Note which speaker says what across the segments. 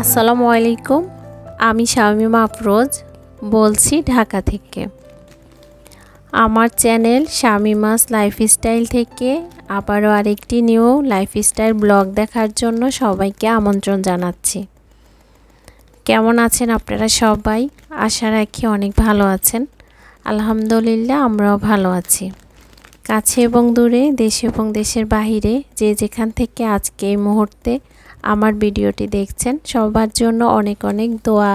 Speaker 1: আসসালামু আলাইকুম, আমি শামিমা আফরোজ বলছি ঢাকা থেকে। আমার চ্যানেল শামিমাস লাইফস্টাইল থেকে আবারও আরেকটি নিউ লাইফস্টাইল ব্লগ দেখার জন্য সবাইকে আমন্ত্রণ জানাচ্ছি। কেমন আছেন আপনারা সবাই? আশা রাখি অনেক ভালো আছেন। আলহামদুলিল্লাহ, আমরাও ভালো আছি। কাছে এবং দূরে, দেশে এবং দেশের বাহিরে, যে যেখান থেকে আজকে এই মুহূর্তে আমার ভিডিওটি দেখছেন। সবার জন্য অনেক অনেক দোয়া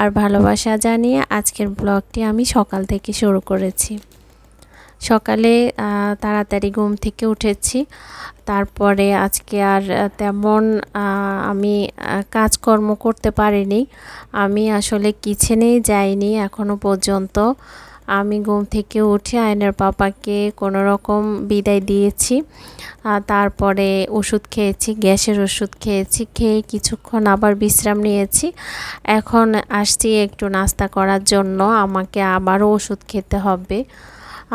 Speaker 1: আর ভালোবাসা জানিয়ে আজকের ব্লগটি আমি সকাল থেকে শুরু করেছি। সকালে তাড়াতাড়ি ঘুম থেকে উঠেছি। তারপরে আজকে আর তেমন আমি কাজকর্ম করতে পারিনি। আমি আসলে কিচেনেই যাইনি এখনও পর্যন্ত। আমি ঘুম থেকে উঠে আয়নার পাপাকে কোনো রকম বিদায় দিয়েছি। তারপরে ওষুধ খেয়েছি, গ্যাসের ওষুধ খেয়েছি, খেয়ে কিছুক্ষণ আবার বিশ্রাম নিয়েছি। এখন আসছি একটু নাস্তা করার জন্য, আমাকে আবারও ওষুধ খেতে হবে।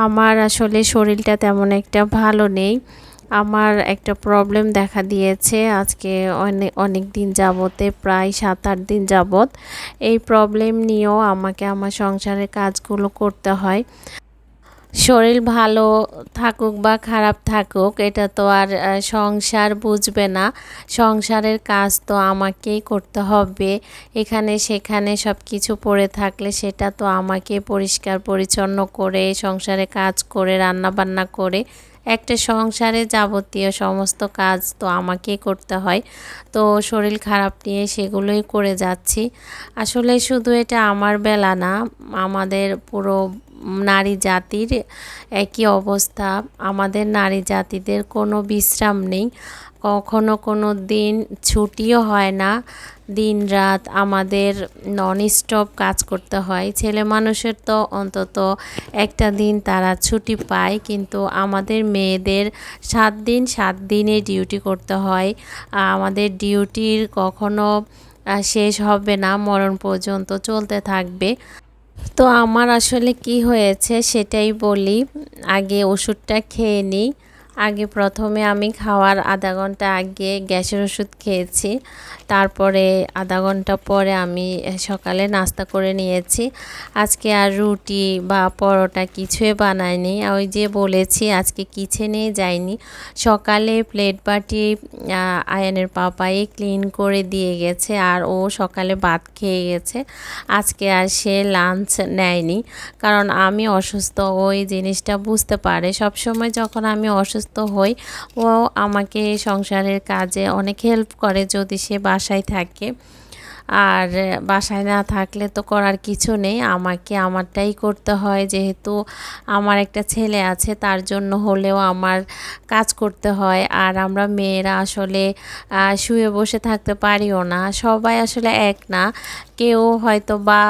Speaker 1: আমার আসলে শরীরটা তেমন একটা ভালো নেই। আমার একটা প্রবলেম দেখা দিয়েছে। আজকে অনেক অনেক দিন যাবতে, প্রায় সাত আট দিন যাবত এই প্রবলেম নিয়েও আমাকে আমার সংসারের কাজগুলো করতে হয়। শরীর ভালো থাকুক বা খারাপ থাকুক, এটা তো আর সংসার বুঝবে না। সংসারের কাজ তো আমাকেই করতে হবে। এখানে সেখানে সব কিছু পড়ে থাকলে সেটা তো আমাকে পরিষ্কার পরিচ্ছন্ন করে, সংসারে কাজ করে রান্না বান্না করে একটা সংসারে যাবতীয় সমস্ত কাজ তো আমাকেই করতে হয়। তো শরীর খারাপ নিয়ে সেগুলোই করে যাচ্ছি। আসলে শুধু এটা আমার বেলা না, আমাদের পুরো নারী জাতির একই অবস্থা। আমাদের নারী জাতিদের কোনো বিশ্রাম নেই। কখনো কোনো দিন ছুটিও হয় না। দিন রাত আমাদের নন স্টপ কাজ করতে হয়। ছেলে মানুষের তো অন্তত একটা দিন তারা ছুটি পায়, কিন্তু আমাদের মেয়েদের সাত দিন, সাত দিনে ডিউটি করতে হয়। আমাদের ডিউটির কখনো শেষ হবে না, মরণ পর্যন্ত চলতে থাকবে। তো আমার আসলে কি হয়েছে সেটাই বলি। আগে ওষুধটা খেয়ে নিই। আগে প্রথমে আমি খাওয়ার আধা ঘণ্টা আগে গ্যাসের ওষুধ খেয়েছি। তারপরে আধা ঘণ্টা পরে আমি সকালে নাস্তা করে নিয়েছি। আজকে আর রুটি বা পরোটা কিছুই বানাইনি। ওই যে বলেছি, আজকে কিচেনে যাইনি। সকালে প্লেট বাটি আয়নের পাপাই ক্লিন করে দিয়ে গেছে আর ও সকালে ভাত খেয়ে গেছে। আজকে আর সে লাঞ্চ নেয়নি। কারণ আমি অসুস্থ ওই জিনিসটা বুঝতে পারে। সবসময় যখন আমি অসুস্থ হই, ও আমাকে সংসারের কাজে অনেক হেল্প করে। যদি সে বাসায় থাকে। আর বাসায় না থাকলে তো করার কিছু নেই। আমাকে আমারটাই করতে হয়। যেহেতু আমার একটা ছেলে আছে, তার জন্য হলেও আমার কাজ করতে হয়। আর আমরা মেয়েরা আসলে শুয়ে বসে থাকতে পারিও না। সবাই আসলে এক না। কেউ হয়তো বা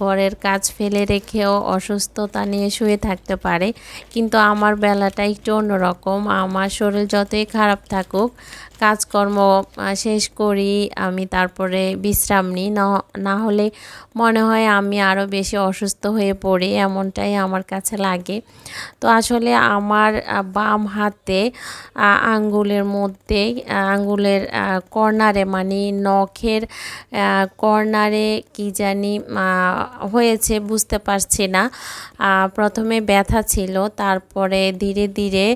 Speaker 1: ঘরের কাজ ফেলে রেখেও অসুস্থতা নিয়ে শুয়ে থাকতে পারে। কিন্তু আমার বেলাটা একটু অন্যরকম। আমার শরীর যতই খারাপ থাকুক কাজকর্ম শেষ করি, আমি তারপরে বিশ্রাম নিই। না হলে মনে হয় আমি আরও বেশি অসুস্থ হয়ে পড়ি, এমনটাই আমার কাছে লাগে। তো আসলে আমার বাম হাতে আঙ্গুলের মধ্যে আঙ্গুলের কর্নারে মানে নখের কর্নারে কি জানি হয়েছে বুঝতে পারছি না। প্রথমে ব্যথা ছিল, তারপরে ধীরে ধীরে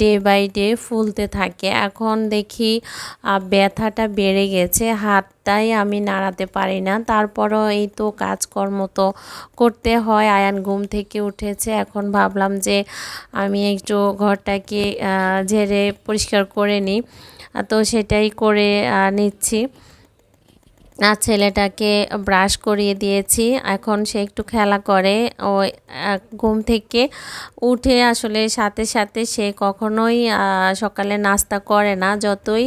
Speaker 1: ডে বাই ডে ফুলতে থাকে। এখন দেখি ব্যথাটা বেড়ে গেছে হাতটাই আমি নাড়াতে পারি না। তারপরও এই তো কাজকর্ম তো করতে হয়, আয়ান ঘুম থেকে উঠেছে। এখন ভাবলাম যে আমি একটু ঘরটাকে ঝেড়ে পরিষ্কার করে নিই। তো সেটাই করে নিচ্ছি। আর ছেলেটাকে ব্রাশ করিয়ে দিয়েছি। এখন সে একটু খেলা করে। ও ঘুম থেকে উঠে আসলে সাথে সাথে সে কখনোই সকালে নাস্তা করে না। যতই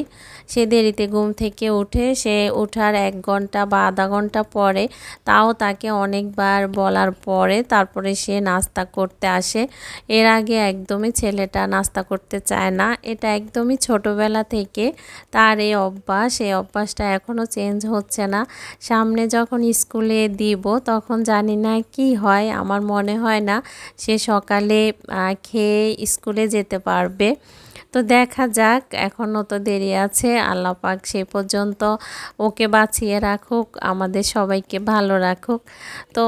Speaker 1: সে দেরিতে ঘুম থেকে উঠে, সে ওঠার এক ঘণ্টা বা আধা ঘণ্টা পরে তাও তাকে অনেকবার বলার পরে তারপরে সে নাস্তা করতে আসে। এর আগে একদমই ছেলেটা নাস্তা করতে চায় না। এটা একদমই ছোটোবেলা থেকে তার এই অভ্যাস। এই অভ্যাসটা এখনও চেঞ্জ হচ্ছে না। সামনে যখন স্কুলে দিব, তখন জানি না কি হয়, আমার মনে হয় না সে সকালে খেয়ে স্কুলে যেতে পারবে। তো দেখা যাক, এখনও তো দেরি আছে। আল্লাহ পাক সে পর্যন্ত ওকে বাঁচিয়ে রাখুক, আমাদের সবাইকে ভালো রাখুক। তো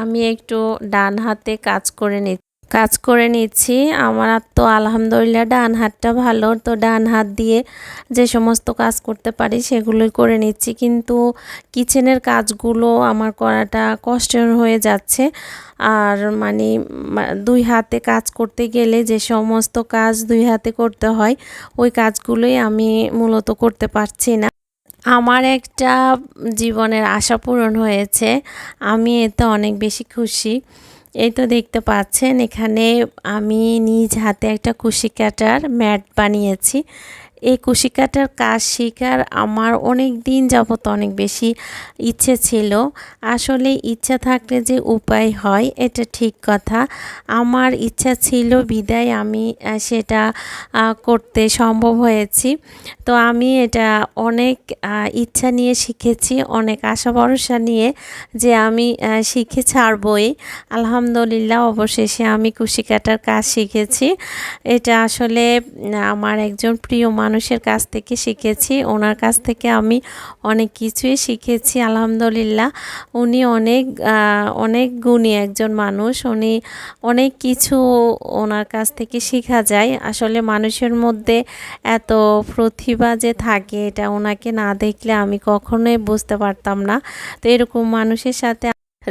Speaker 1: আমি একটু ডান হাতে কাজ করে নিচ্ছি কাজ করে নিচ্ছি। আমার তো আলহামদুলিল্লাহ ডান হাতটা ভালো। তো ডান হাত দিয়ে যে সমস্ত কাজ করতে পারি সেগুলোই করে নিচ্ছি। কিন্তু কিচেনের কাজগুলো আমার করাটা কষ্টের হয়ে যাচ্ছে। আর মানে দুই হাতে কাজ করতে গেলে যে সমস্ত কাজ দুই হাতে করতে হয়, ওই কাজগুলোই আমি মূলত করতে পারছি না। আমার একটা জীবনের আশা পূরণ হয়েছে। আমি এতে অনেক বেশি খুশি। এই তো দেখতে পাচ্ছেন এখানে আমি নিজ হাতে একটা কুশি কাটার ম্যাট বানিয়েছি। এই কুশি কাটার কাজ শেখার আমার অনেক দিন যাবত অনেক বেশি ইচ্ছে ছিল। আসলে ইচ্ছা থাকলে যে উপায় হয়, এটা ঠিক কথা। আমার ইচ্ছা ছিল বিদায় আমি সেটা করতে সম্ভব হয়েছি। তো আমি এটা অনেক ইচ্ছা নিয়ে শিখেছি, অনেক আশা ভরসা নিয়ে যে আমি শিখে ছাড়বই। আলহামদুলিল্লাহ, অবশেষে আমি কুশি কাটার কাজ শিখেছি। এটা আসলে আমার একজন প্রিয় মানুষের কাছ থেকে শিখেছি, ওনার কাছ থেকে আমি অনেক কিছুই শিখেছি, আলহামদুলিল্লাহ। উনি অনেক অনেক গুণী একজন মানুষ, উনি অনেক কিছু ওনার কাছ থেকে শেখা যায়। আসলে মানুষের মধ্যে এত প্রতিভা যে থাকে, এটা ওনাকে না দেখলে আমি কখনোই বুঝতে পারতাম না। তো এরকম মানুষের সাথে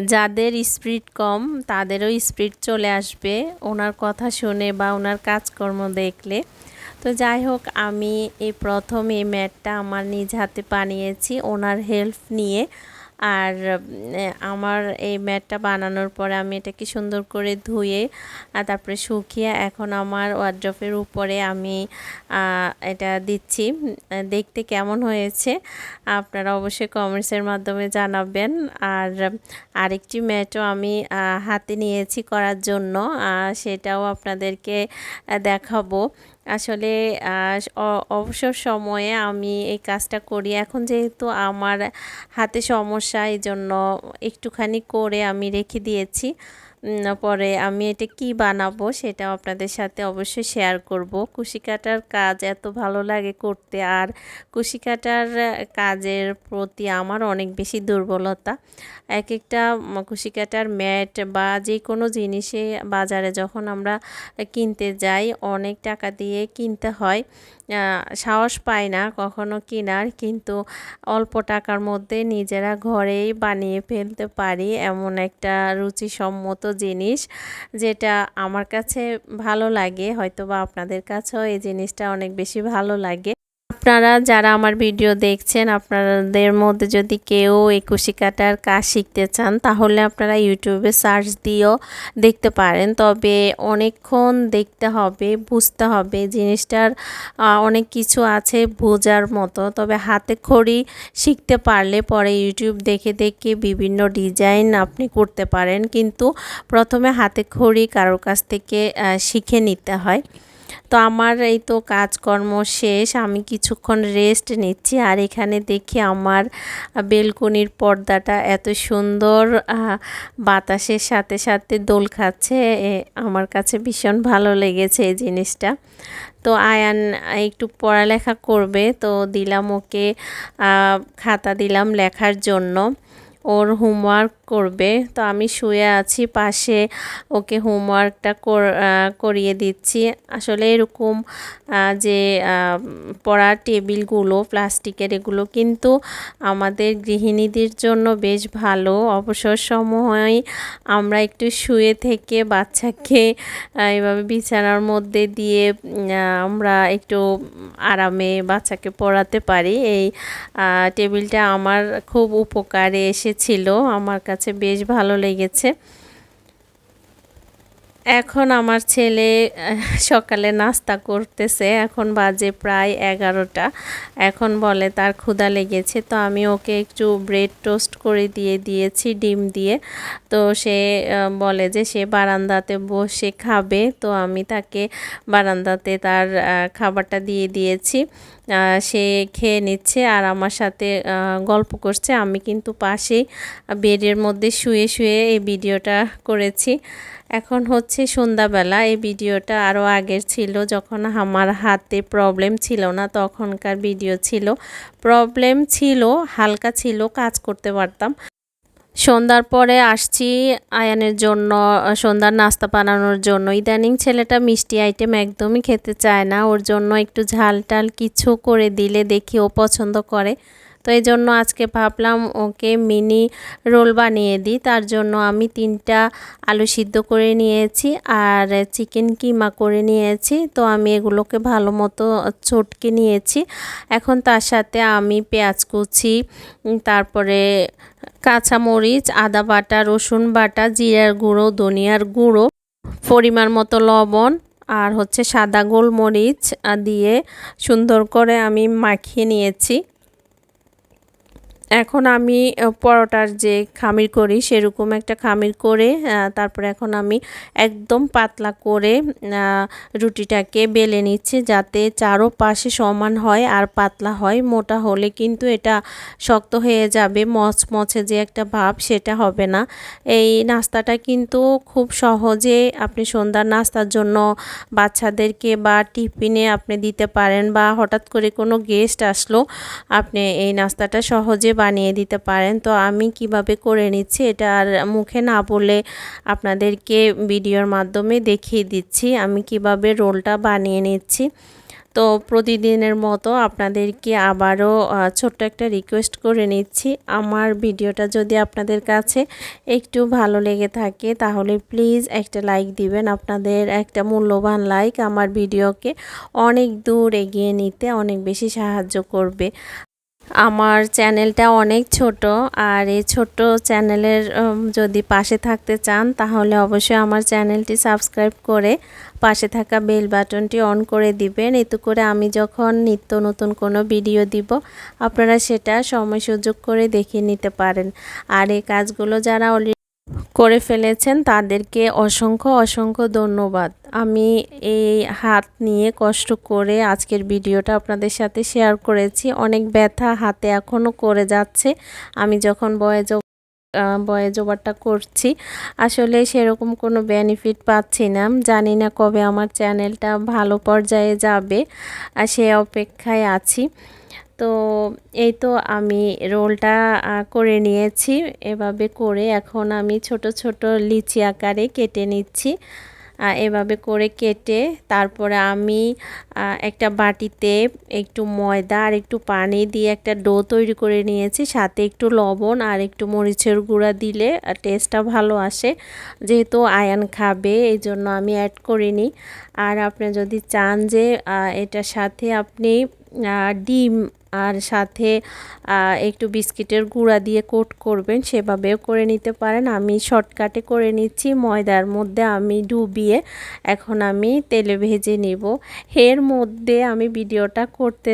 Speaker 1: যাদের স্পিড কম, তাদেরও স্পিড চলে আসবে, ওনার কথা শুনে বা ওনার কাজকর্ম দেখলে। তো যাই হোক, আমি এই প্রথম এই ম্যাটটা আমার নিজ হাতে বানিয়েছি ওনার হেল্প নিয়ে। আর আমার এই ম্যাটটা বানানোর পরে আমি এটাকে সুন্দর করে ধুয়ে তারপরে শুকিয়ে এখন আমার ওয়ার্ড্রফের উপরে আমি এটা দিচ্ছি। দেখতে কেমন হয়েছে আপনারা অবশ্যই কমেন্টসের মাধ্যমে জানাবেন। আর, আরেকটি ম্যাটও আমি হাতে নিয়েছি করার জন্য সেটাও আপনাদেরকে দেখাবো। আসলে অবসর সময়ে আমি এই কাজটা করি। এখন যেহেতু আমার হাতে সমস্যা এই জন্য একটুখানি করে আমি রেখে দিয়েছি। পরে আমি এটা কি বানাবো সেটাও আপনাদের সাথে অবশ্যই শেয়ার করব। কুশি কাটার কাজ এত ভালো লাগে করতে, আর কুশি কাটার কাজের প্রতি আমার অনেক বেশি দুর্বলতা। এক একটা কুশি কাটার ম্যাট বা যে কোনো জিনিসে বাজারে যখন আমরা কিনতে যাই, অনেক টাকা দিয়ে কিনতে হয়। সাহস পায় না কখনো কেনার। কিন্তু অল্প টাকার মধ্যে নিজেরা ঘরেই বানিয়ে ফেলতে পারি এমন একটা রুচিসম্মত জিনিস যেটা আমার কাছে ভালো লাগে। হয়তো বা আপনাদের কাছেও এই জিনিসটা অনেক বেশি ভালো লাগে। আপনারা যারা আমার ভিডিও দেখছেন, আপনাদের মধ্যে যদি কেউ এই কুশি কাটার কাজ শিখতে চান, তাহলে আপনারা ইউটিউবে সার্চ দিয়েও দেখতে পারেন। তবে অনেকক্ষণ দেখতে হবে, বুঝতে হবে জিনিসটার অনেক কিছু আছে বোঝার মতো। তবে হাতে খড়ি শিখতে পারলে পরে ইউটিউব দেখে দেখে বিভিন্ন ডিজাইন আপনি করতে পারেন। কিন্তু প্রথমে হাতে খড়ি কারোর কাছ থেকে শিখে নিতে হয়। তো আমার এই তো কাজকর্ম শেষ, আমি কিছুক্ষণ রেস্ট নিচ্ছি। আর এখানে দেখি আমার বেলকনির পর্দাটা এত সুন্দর বাতাসের সাথে সাথে দোল খাচ্ছে। আমার কাছে ভীষণ ভালো লেগেছে এই জিনিসটা। তো আয়ান একটু পড়ালেখা করবে, তো দিলাম ওকে খাতা দিলাম লেখার জন্য। ওর হোমওয়ার্ক করবে। তো আমি শুয়ে আছি, পাশে ওকে হোমওয়ার্কটা করিয়ে দিচ্ছি। আসলে এরকম যে পড়ার টেবিলগুলো, প্লাস্টিকের এগুলো কিন্তু আমাদের গৃহিণীদের জন্য বেশ ভালো। অবসর সময় আমরা একটু শুয়ে থেকে বাচ্চাকে এভাবে বিছানার মধ্যে দিয়ে আমরা একটু আরামে বাচ্চাকে পড়াতে পারি। এই টেবিলটা আমার খুব উপকারে এসেছিল আমার কাছে বেশ ভালো লেগেছে। এখন আমার ছেলে সকালে নাস্তা করতেছে, এখন বাজে প্রায় এগারোটা। এখন বলে, তার ক্ষুধা লেগেছে, তো আমি ওকে একটু ব্রেড টোস্ট করে দিয়ে দিয়েছি, ডিম দিয়ে। তো সে বলে যে, সে বারান্দাতে বসে খাবে। তো আমি তাকে বারান্দাতে তার খাবারটা দিয়ে দিয়েছি। সে খেয়ে নিচ্ছে আর আমার সাথে গল্প করছে। আমি কিন্তু পাশেই বেডের মধ্যে শুয়ে শুয়ে এই ভিডিওটা করেছি। এখন হচ্ছে সন্ধ্যাবেলা। এই ভিডিওটা আরও আগের ছিল। যখন আমার হাতে প্রবলেম ছিল না, তখনকার ভিডিও ছিল। প্রবলেম ছিল, হালকা ছিল, কাজ করতে পারতাম। সন্ধ্যার পরে আসছি আয়ানের জন্য, সন্ধ্যার নাস্তা বানানোর জন্য। ইদানিং ছেলেটা মিষ্টি আইটেম একদমই খেতে চায় না। ওর জন্য একটু ঝাল টাল কিছু করে দিলে দেখি ও পছন্দ করে। তো এই জন্য আজকে ভাবলাম ওকে মিনি রোল বানিয়ে দিই। তার জন্য আমি তিনটা আলু সিদ্ধ করে নিয়েছি আর চিকেন কিমা করে নিয়েছি। তো আমি এগুলোকে ভালো মতো চটকে নিয়েছি। এখন তার সাথে আমি পেঁয়াজ কুচি, তারপরে কাঁচামরিচ, আদা বাটা, রসুন বাটা, জিরার গুঁড়ো, ধনিয়ার গুঁড়ো, পরিমাণ মতো লবণ আর হচ্ছে সাদা গোলমরিচ দিয়ে সুন্দর করে আমি মাখিয়ে নিয়েছি। এখন আমি পরোটার যে খামির করি সেরকম একটা খামির করে তারপরে এখন আমি একদম পাতলা করে রুটিটাকে বেলে নিচ্ছি যাতে চারো পাশে সমান হয় আর পাতলা হয়। মোটা হলে কিন্তু এটা শক্ত হয়ে যাবে, মচমচে যে একটা ভাব সেটা হবে না। এই নাস্তাটা কিন্তু খুব সহজে আপনি সন্ধ্যার নাস্তার জন্য বাচ্চাদেরকে বা টিফিনে আপনি দিতে পারেন বা হঠাৎ করে কোনো গেস্ট আসলো, আপনি এই নাস্তাটা সহজে বানিয়ে দিতে পারেন। তো আমি কীভাবে করে নিচ্ছি এটা আর মুখে না বলে আপনাদেরকে ভিডিওর মাধ্যমে দেখিয়ে দিচ্ছি। আমি কীভাবে রোলটা বানিয়ে নিচ্ছি। তো প্রতিদিনের মতো আপনাদেরকে আবারও ছোট্ট একটা রিকোয়েস্ট করে নিচ্ছি। আমার ভিডিওটা যদি আপনাদের কাছে একটু ভালো লেগে থাকে, তাহলে প্লিজ একটা লাইক দিবেন। আপনাদের একটা মূল্যবান লাইক আমার ভিডিওকে অনেক দূর এগিয়ে নিতে অনেক বেশি সাহায্য করবে। আমার চ্যানেলটা অনেক ছোট আর এই ছোট চ্যানেলের যদি পাশে থাকতে চান তাহলে অবশ্যই আমার চ্যানেলটি সাবস্ক্রাইব করে পাশে থাকা বেল বাটনটি অন করে দিবেন। এতে করে আমি যখন নিত্য নতুন কোনো ভিডিও দিব, আপনারা সেটা সময় সুযোগ করে দেখে নিতে পারেন। আর এই কাজগুলো যারা অলরেডি করে ফেলেছেন, তাদেরকে অসংখ্য অসংখ্য ধন্যবাদ। আমি এই হাত নিয়ে কষ্ট করে আজকের ভিডিওটা আপনাদের সাথে শেয়ার করেছি। অনেক ব্যথা হাতে এখনও করে যাচ্ছে। আমি যখন বয়েজ বয়েজ ওভারটা করছি, আসলে সেরকম কোনো বেনিফিট পাচ্ছি না। জানি না কবে আমার চ্যানেলটা ভালো পর্যায়ে যাবে, আর সে অপেক্ষায় আছি। তো এই তো আমি রোলটা করে নিয়েছি। এভাবে করে এখন আমি ছোট ছোট লিচি আকারে কেটে নিচ্ছি। এভাবে করে কেটে তারপরে আমি একটা বাটিতে একটু ময়দা আর একটু পানি দিয়ে একটা ডো তৈরি করে নিয়েছি। সাথে একটু লবণ আর একটু মরিচের গুঁড়া দিলে টেস্টটা ভালো আসে। যেহেতু আয়ান খাবে, এই জন্য আমি অ্যাড করিনি। আর আপনি যদি চান যে এটার সাথে আপনি ডিম আর সাথে একটু বিস্কিটের গুঁড়া দিয়ে কোট করবেন, সেভাবেও করে নিতে পারেন। আমি শর্টকাটে করে নিচ্ছি, ময়দার মধ্যে আমি ডুবিয়ে এখন আমি তেলে ভেজে নিব। এর মধ্যে আমি ভিডিওটা করতে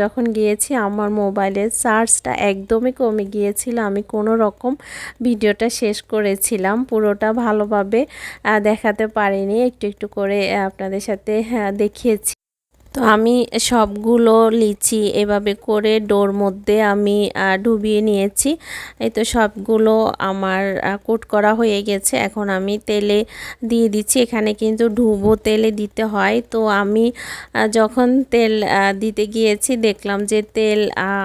Speaker 1: যখন গিয়েছি, আমার মোবাইলের চার্জটা একদমই কমে গিয়েছিল। আমি কোনো রকম ভিডিওটা শেষ করেছিলাম। পুরোটা ভালোভাবে দেখাতে পারিনি। একটু একটু করে আপনাদের সাথে দেখিয়েছি। তো আমি সবগুলো লিচি এভাবে করে ডোর মধ্যে আমি ডুবিয়ে নিয়েছি। এই তো সবগুলো আমার কোট করা হয়ে গেছে। এখন আমি তেলে দিয়ে দিচ্ছি। এখানে কিন্তু ডুবো তেলে দিতে হয়। তো আমি যখন তেল দিতে গিয়েছি, দেখলাম যে তেল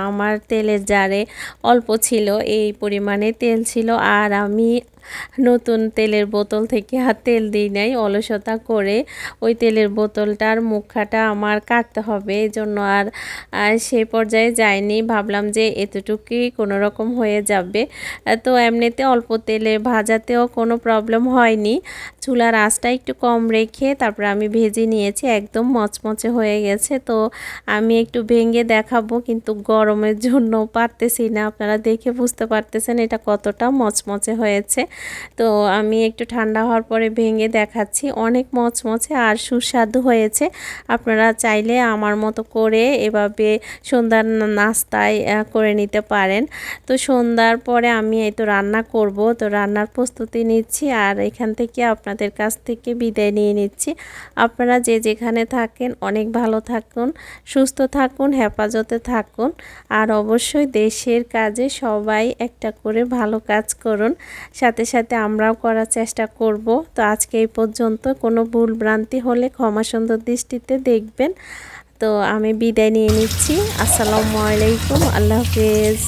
Speaker 1: আমার তেলের জারে অল্প ছিল। এই পরিমাণে তেল ছিল। আর আমি নতুন তেলের বোতল থেকে আর তেল দিই নাই, অলসতা করে ওই তেলের বোতলটার মুখাটা আমার কাটতে হবে। জন্য আর সেই পর্যায়ে যায়নি ভাবলাম যে এতটুকুই কোনো রকম হয়ে যাবে। তো এমনিতে অল্প তেলে ভাজাতেও কোনো প্রবলেম হয়নি। চুলার আঁচটা একটু কম রেখে তারপর আমি ভেজে নিয়েছি। একদম মচমচে হয়ে গেছে। তো আমি একটু ভেঙে দেখাবো, কিন্তু গরমের জন্য পারতেছি না। আপনারা দেখে বুঝতে পারতেছেন এটা কতটা মচমচে হয়েছে। তো আমি একটু ঠান্ডা হওয়ার পরে ভেঙে দেখাচ্ছি। অনেক মচমচে আর সুস্বাদু হয়েছে। আপনারা চাইলে আমার মতো করে এভাবে সন্ধ্যার নাস্তায় করে নিতে পারেন। তো সন্ধ্যার পরে আমি এই তো রান্না করব। তো রান্নার প্রস্তুতি নিচ্ছি আর এখান থেকে আপনাদের কাছ থেকে বিদায় নিয়ে নিচ্ছি। আপনারা যে যেখানে থাকেন অনেক ভালো থাকুন, সুস্থ থাকুন, হেফাজতে থাকুন আর অবশ্যই দেশের কাজে সবাই একটা করে ভালো কাজ করুন। সাথে সাথে আমরাও করার চেষ্টা করব। তো আজকে এই পর্যন্ত। কোনো ভুল ভ্রান্তি হলে ক্ষমা সুন্দর দৃষ্টিতে দেখবেন। তো আমি বিদায় নিয়ে নিচ্ছি। আসসালামু আলাইকুম। আল্লাহ হাফেজ।